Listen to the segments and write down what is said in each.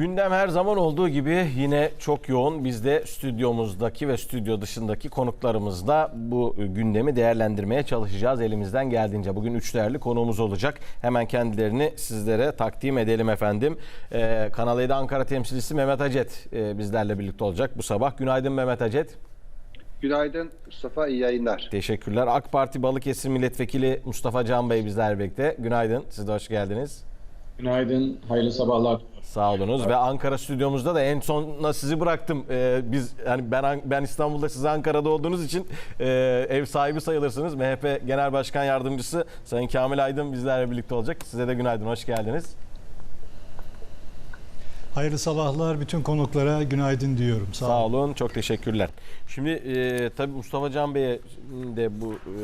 Gündem her zaman olduğu gibi yine çok yoğun. Biz de stüdyomuzdaki ve stüdyo dışındaki konuklarımızla bu gündemi değerlendirmeye çalışacağız elimizden geldiğince. Bugün üç değerli konuğumuz olacak. Hemen kendilerini sizlere takdim edelim efendim. Ee, Kanal 7 Ankara temsilcisi Mehmet Acet e, bizlerle birlikte olacak bu sabah. Günaydın Mehmet Acet. Günaydın Mustafa, iyi yayınlar. Teşekkürler. AK Parti Balıkesir Milletvekili Mustafa Can Bey bizlerle birlikte. Günaydın. Siz de hoş geldiniz. Günaydın, hayırlı sabahlar. Sağ olunuz ve Ankara stüdyomuzda da en sonuna sizi bıraktım. Ee, biz yani ben ben İstanbul'da siz Ankara'da olduğunuz için e, ev sahibi sayılırsınız. MHP Genel Başkan Yardımcısı Sayın Kamil Aydın bizlerle birlikte olacak. Size de günaydın, hoş geldiniz. Hayırlı sabahlar. Bütün konuklara günaydın diyorum. Sağ, Sağ olun. olun, çok teşekkürler. Şimdi e, tabii Mustafa Can Bey'e de bu e,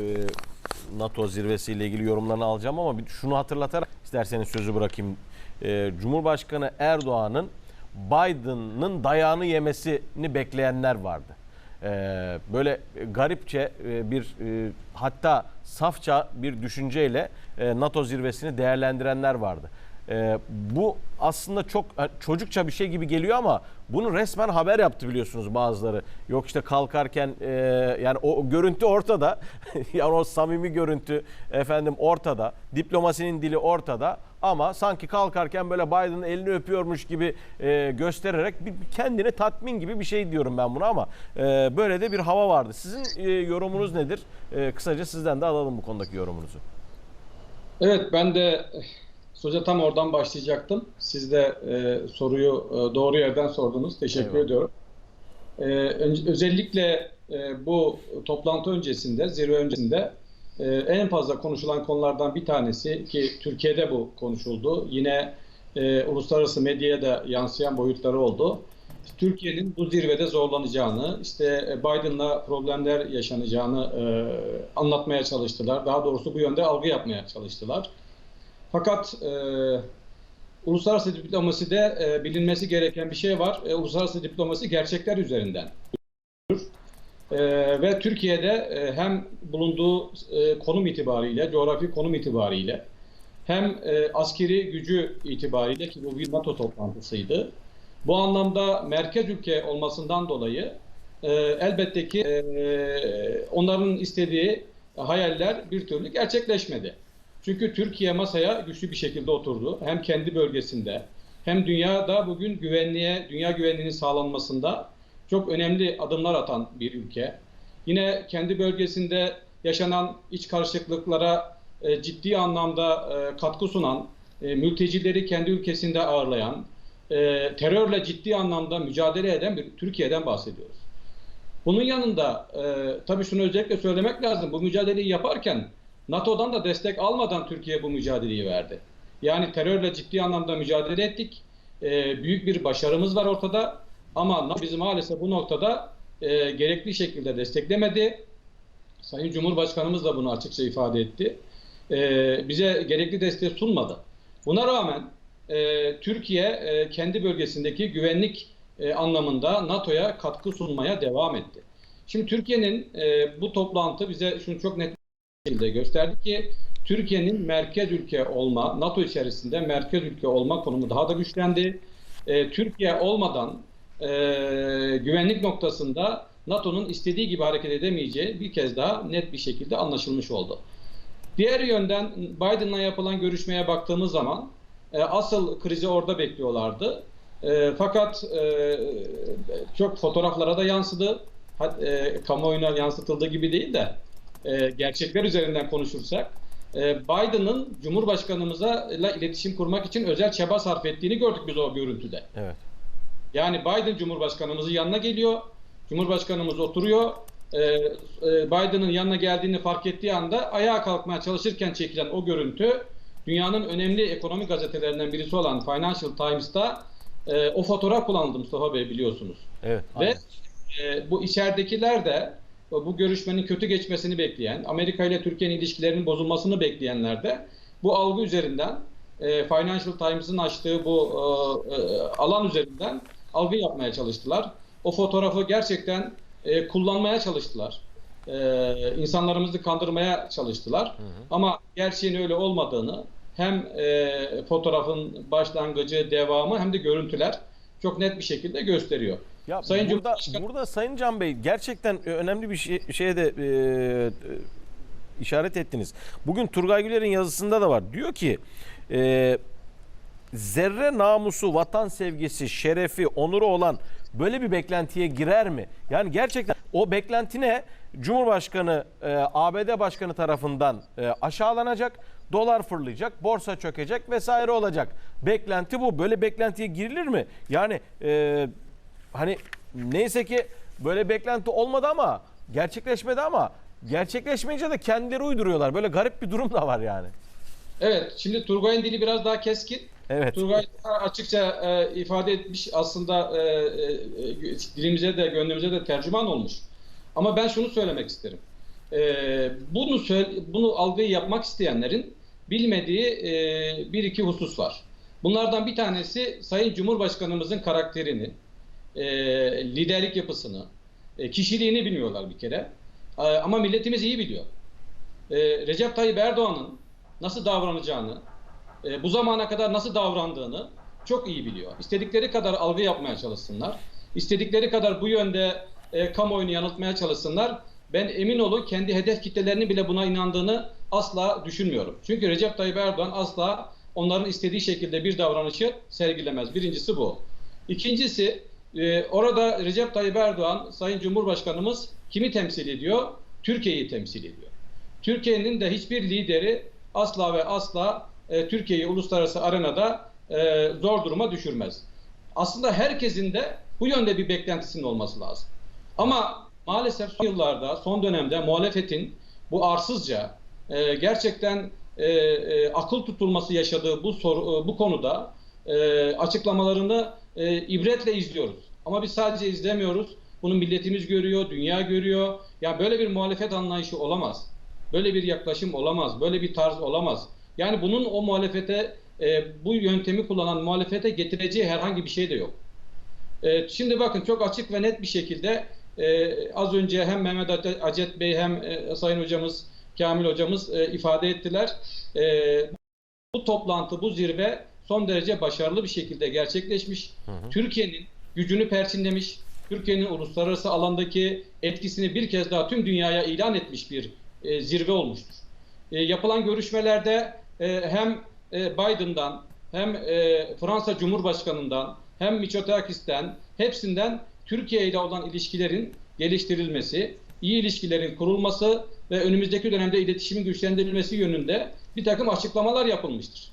NATO zirvesiyle ilgili yorumlarını alacağım ama şunu hatırlatarak isterseniz sözü bırakayım. E, Cumhurbaşkanı Erdoğan'ın Biden'ın dayağını yemesini bekleyenler vardı. E, böyle garipçe e, bir e, hatta safça bir düşünceyle e, NATO zirvesini değerlendirenler vardı. Ee, bu aslında çok çocukça bir şey gibi geliyor ama bunu resmen haber yaptı biliyorsunuz bazıları. Yok işte kalkarken e, yani o görüntü ortada. yani o samimi görüntü efendim ortada. Diplomasinin dili ortada ama sanki kalkarken böyle Biden'ın elini öpüyormuş gibi e, göstererek bir, kendini tatmin gibi bir şey diyorum ben buna ama e, böyle de bir hava vardı. Sizin e, yorumunuz nedir? E, kısaca sizden de alalım bu konudaki yorumunuzu. Evet, ben de söze tam oradan başlayacaktım. Siz de e, soruyu e, doğru yerden sordunuz. Teşekkür Eyvallah. ediyorum. E, ön- özellikle e, bu toplantı öncesinde, zirve öncesinde e, en fazla konuşulan konulardan bir tanesi ki Türkiye'de bu konuşuldu. Yine e, uluslararası medyaya da yansıyan boyutları oldu. Türkiye'nin bu zirvede zorlanacağını, işte Biden'la problemler yaşanacağını e, anlatmaya çalıştılar. Daha doğrusu bu yönde algı yapmaya çalıştılar. Fakat e, uluslararası diplomaside e, bilinmesi gereken bir şey var. E, uluslararası diplomasi gerçekler üzerinden. E, ve Türkiye'de e, hem bulunduğu e, konum itibariyle, coğrafi konum itibariyle, hem e, askeri gücü itibariyle ki bu bir NATO toplantısıydı. Bu anlamda merkez ülke olmasından dolayı e, elbette ki e, onların istediği hayaller bir türlü gerçekleşmedi. Çünkü Türkiye masaya güçlü bir şekilde oturdu. Hem kendi bölgesinde hem dünyada bugün güvenliğe, dünya güvenliğinin sağlanmasında çok önemli adımlar atan bir ülke. Yine kendi bölgesinde yaşanan iç karışıklıklara e, ciddi anlamda e, katkı sunan, e, mültecileri kendi ülkesinde ağırlayan, e, terörle ciddi anlamda mücadele eden bir Türkiye'den bahsediyoruz. Bunun yanında e, tabii şunu özellikle söylemek lazım. Bu mücadeleyi yaparken NATO'dan da destek almadan Türkiye bu mücadeleyi verdi. Yani terörle ciddi anlamda mücadele ettik. E, büyük bir başarımız var ortada. Ama NATO bizi maalesef bu noktada e, gerekli şekilde desteklemedi. Sayın Cumhurbaşkanımız da bunu açıkça ifade etti. E, bize gerekli desteği sunmadı. Buna rağmen e, Türkiye e, kendi bölgesindeki güvenlik e, anlamında NATO'ya katkı sunmaya devam etti. Şimdi Türkiye'nin e, bu toplantı bize şunu çok net şekilde gösterdi ki Türkiye'nin merkez ülke olma, NATO içerisinde merkez ülke olma konumu daha da güçlendi. E, Türkiye olmadan e, güvenlik noktasında NATO'nun istediği gibi hareket edemeyeceği bir kez daha net bir şekilde anlaşılmış oldu. Diğer yönden Biden'la yapılan görüşmeye baktığımız zaman e, asıl krizi orada bekliyorlardı. E, fakat e, çok fotoğraflara da yansıdı. E, kamuoyuna yansıtıldığı gibi değil de e, gerçekler üzerinden konuşursak e, Biden'ın Cumhurbaşkanımıza ile iletişim kurmak için özel çaba sarf ettiğini gördük biz o görüntüde. Evet. Yani Biden Cumhurbaşkanımızın yanına geliyor. Cumhurbaşkanımız oturuyor. Ee, e, Biden'ın yanına geldiğini fark ettiği anda ayağa kalkmaya çalışırken çekilen o görüntü dünyanın önemli ekonomi gazetelerinden birisi olan Financial Times'ta e, o fotoğraf kullanıldı Mustafa Bey biliyorsunuz. Evet. Ve aynen. e, bu içeridekiler de bu görüşmenin kötü geçmesini bekleyen, Amerika ile Türkiye'nin ilişkilerinin bozulmasını bekleyenler de bu algı üzerinden e, Financial Times'ın açtığı bu e, e, alan üzerinden algı yapmaya çalıştılar. O fotoğrafı gerçekten e, kullanmaya çalıştılar. E, insanlarımızı kandırmaya çalıştılar. Ama gerçeğin öyle olmadığını hem e, fotoğrafın başlangıcı, devamı hem de görüntüler çok net bir şekilde gösteriyor. Ya Sayın burada, Cumhurbaşkanı- burada Sayın Can Bey gerçekten önemli bir şey, şeye de e, e, işaret ettiniz. Bugün Turgay Güler'in yazısında da var. Diyor ki e, zerre namusu, vatan sevgisi, şerefi, onuru olan böyle bir beklentiye girer mi? Yani gerçekten o beklenti ne? Cumhurbaşkanı, e, ABD Başkanı tarafından e, aşağılanacak, dolar fırlayacak, borsa çökecek vesaire olacak. Beklenti bu. Böyle beklentiye girilir mi? Yani e, hani neyse ki böyle beklenti olmadı ama gerçekleşmedi ama gerçekleşmeyince de kendileri uyduruyorlar. Böyle garip bir durum da var yani. Evet, şimdi Turgay'ın dili biraz daha keskin. Evet. Turgay açıkça e, ifade etmiş aslında e, e, dilimize de gönlümüze de tercüman olmuş. Ama ben şunu söylemek isterim. E, bunu söyle- bunu algıyı yapmak isteyenlerin bilmediği e, bir iki husus var. Bunlardan bir tanesi Sayın Cumhurbaşkanımızın karakterini, e, liderlik yapısını, e, kişiliğini bilmiyorlar bir kere. E, ama milletimiz iyi biliyor. E, Recep Tayyip Erdoğan'ın nasıl davranacağını, e, bu zamana kadar nasıl davrandığını çok iyi biliyor. İstedikleri kadar algı yapmaya çalışsınlar. İstedikleri kadar bu yönde e, kamuoyunu yanıltmaya çalışsınlar. Ben emin olun kendi hedef kitlelerinin bile buna inandığını asla düşünmüyorum. Çünkü Recep Tayyip Erdoğan asla onların istediği şekilde bir davranışı sergilemez. Birincisi bu. İkincisi e, orada Recep Tayyip Erdoğan Sayın Cumhurbaşkanımız kimi temsil ediyor? Türkiye'yi temsil ediyor. Türkiye'nin de hiçbir lideri asla ve asla e, Türkiye'yi uluslararası arenada e, zor duruma düşürmez. Aslında herkesin de bu yönde bir beklentisinin olması lazım. Ama maalesef son yıllarda, son dönemde muhalefetin bu arsızca e, gerçekten e, e, akıl tutulması yaşadığı bu soru, e, bu konuda e, açıklamalarını e, ibretle izliyoruz. Ama biz sadece izlemiyoruz. Bunu milletimiz görüyor, dünya görüyor. Ya böyle bir muhalefet anlayışı olamaz. Böyle bir yaklaşım olamaz. Böyle bir tarz olamaz. Yani bunun o muhalefete, e, bu yöntemi kullanan muhalefete getireceği herhangi bir şey de yok. E, şimdi bakın çok açık ve net bir şekilde e, az önce hem Mehmet Ace- Acet Bey hem e, Sayın Hocamız, Kamil Hocamız e, ifade ettiler. E, bu toplantı, bu zirve son derece başarılı bir şekilde gerçekleşmiş. Türkiye'nin gücünü perçinlemiş, Türkiye'nin uluslararası alandaki etkisini bir kez daha tüm dünyaya ilan etmiş bir e, zirve olmuştur. E, yapılan görüşmelerde e, hem e, Biden'dan hem e, Fransa Cumhurbaşkanı'ndan hem Mitsotakis'ten hepsinden Türkiye ile olan ilişkilerin geliştirilmesi, iyi ilişkilerin kurulması ve önümüzdeki dönemde iletişimin güçlendirilmesi yönünde bir takım açıklamalar yapılmıştır.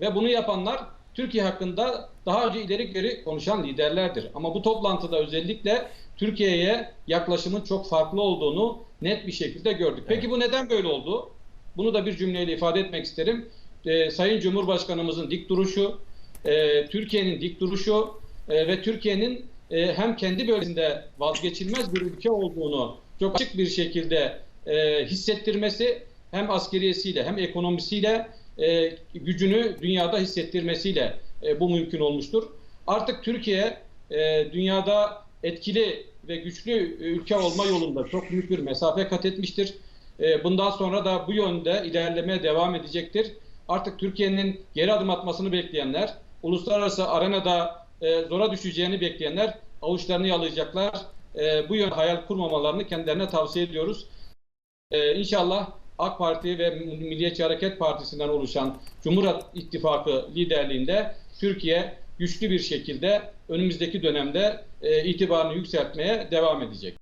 Ve bunu yapanlar Türkiye hakkında daha önce ileri geri konuşan liderlerdir. Ama bu toplantıda özellikle Türkiye'ye yaklaşımın çok farklı olduğunu net bir şekilde gördük. Peki bu neden böyle oldu? Bunu da bir cümleyle ifade etmek isterim. Ee, Sayın Cumhurbaşkanımızın dik duruşu, e, Türkiye'nin dik duruşu e, ve Türkiye'nin e, hem kendi bölgesinde vazgeçilmez bir ülke olduğunu çok açık bir şekilde e, hissettirmesi hem askeriyesiyle hem ekonomisiyle e, gücünü dünyada hissettirmesiyle e, bu mümkün olmuştur. Artık Türkiye e, dünyada etkili ve güçlü ülke olma yolunda çok büyük bir mesafe kat etmiştir. E, bundan sonra da bu yönde ilerlemeye devam edecektir. Artık Türkiye'nin geri adım atmasını bekleyenler, uluslararası arenada e, zora düşeceğini bekleyenler avuçlarını yalayacaklar. E, bu yön hayal kurmamalarını kendilerine tavsiye ediyoruz. Ee, inşallah AK Parti ve Milliyetçi Hareket Partisi'nden oluşan Cumhur İttifakı liderliğinde Türkiye güçlü bir şekilde önümüzdeki dönemde e, itibarını yükseltmeye devam edecek.